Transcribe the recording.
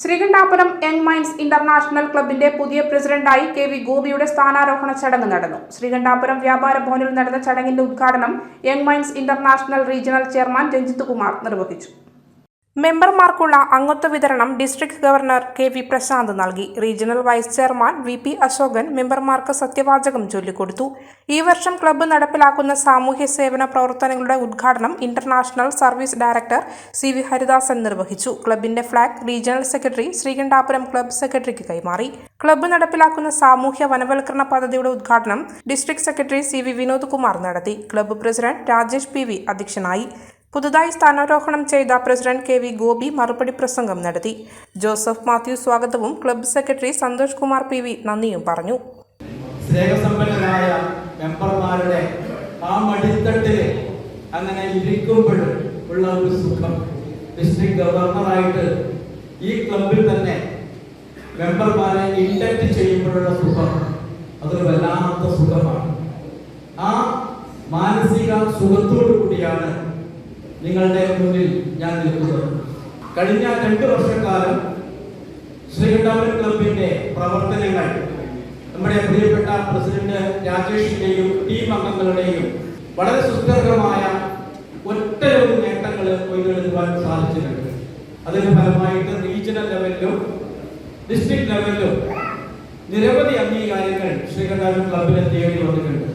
Sreekandapuram young minds international ക്ലബിന്റെ പുതിയ പ്രസിഡന്റായി കെ വി ഗോപിയുടെ സ്ഥാനാരോഹണ ചടങ്ങ് നടന്നു. ശ്രീകണ്ഠാപുരം വ്യാപാര ഭവനിൽ നടന്ന ചടങ്ങിന്റെ ഉദ്ഘാടനം young minds international regional chairman Ranjith Kumar നിർവഹിച്ചു. മെമ്പർമാർക്കുള്ള അംഗത്വ വിതരണം district governor K V Prashanth നൽകി. Regional vice chairman V P Ashokan മെമ്പർമാർക്ക് സത്യവാചകം ചൊല്ലിക്കൊടുത്തു. ഈ വർഷം ക്ലബ്ബ് നടപ്പിലാക്കുന്ന സാമൂഹ്യ സേവന പ്രവർത്തനങ്ങളുടെ ഉദ്ഘാടനം international service director C V Haridasan നിർവഹിച്ചു. ക്ലബിന്റെ flag regional secretary Sreekandapuram club സെക്രട്ടറിക്ക് കൈമാറി. ക്ലബ്ബ് നടപ്പിലാക്കുന്ന സാമൂഹ്യ വനവൽക്കരണ പദ്ധതിയുടെ ഉദ്ഘാടനം district secretary C V Vinod Kumar നടത്തി. Club president Rajesh P V അധ്യക്ഷനായി. പുതുതായി സ്ഥാനാരോഹണം ചെയ്ത പ്രസിഡന്റ് കെ വി ഗോപി മറുപടി പ്രസംഗം നടത്തി. ജോസഫ് മാത്യു സ്വാഗതവും club secretary Santhosh Kumar P V നന്ദിയും പറഞ്ഞു. സ്നേഹസമ്പന്നരായ മെമ്പർമാരുടെ ആ മടിത്തട്ടിൽ അങ്ങനെ ഇരിക്കുമ്പോഴും ഉള്ള ഒരു സുഖം. ഡിസ്ട്രിക്ട് ഗവർണറായിട്ട് ഈ ക്ലബിൽ തന്നെ മെമ്പർമാരെ ഇൻഡക്ട് ചെയ്യുമ്പോഴുള്ള സുഖം അതൊരു വല്ലാത്ത സുഖമാണ്. ആ മാനസിക സുഖത്തോടു കൂടിയാണ് നിങ്ങളുടെ മുന്നിൽ ഞാൻ നിൽക്കുന്നത് കഴിഞ്ഞ രണ്ട് വർഷക്കാലം ശ്രീകണ്ഠാപുരം ക്ലബിന്റെ പ്രവർത്തനങ്ങൾ നമ്മുടെ പ്രിയപ്പെട്ട പ്രസിഡന്റ് രാജേഷിന്റെയും ടീം അംഗങ്ങളുടെയും വളരെ സുസ്ഥിരമായ ഒറ്റയൊരു നേട്ടങ്ങൾ കൊയ്തെടുക്കുവാൻ സാധിച്ചിട്ടുണ്ട്. അതിന്റെ ഫലമായിട്ട് റീജിയണൽ ലെവലിലും ഡിസ്ട്രിക്ട് ലെവലിലും നിരവധി അംഗീകാരങ്ങൾ ശ്രീകണ്ഠാപുരം ക്ലബിനെ തേടി വന്നിട്ടുണ്ട്.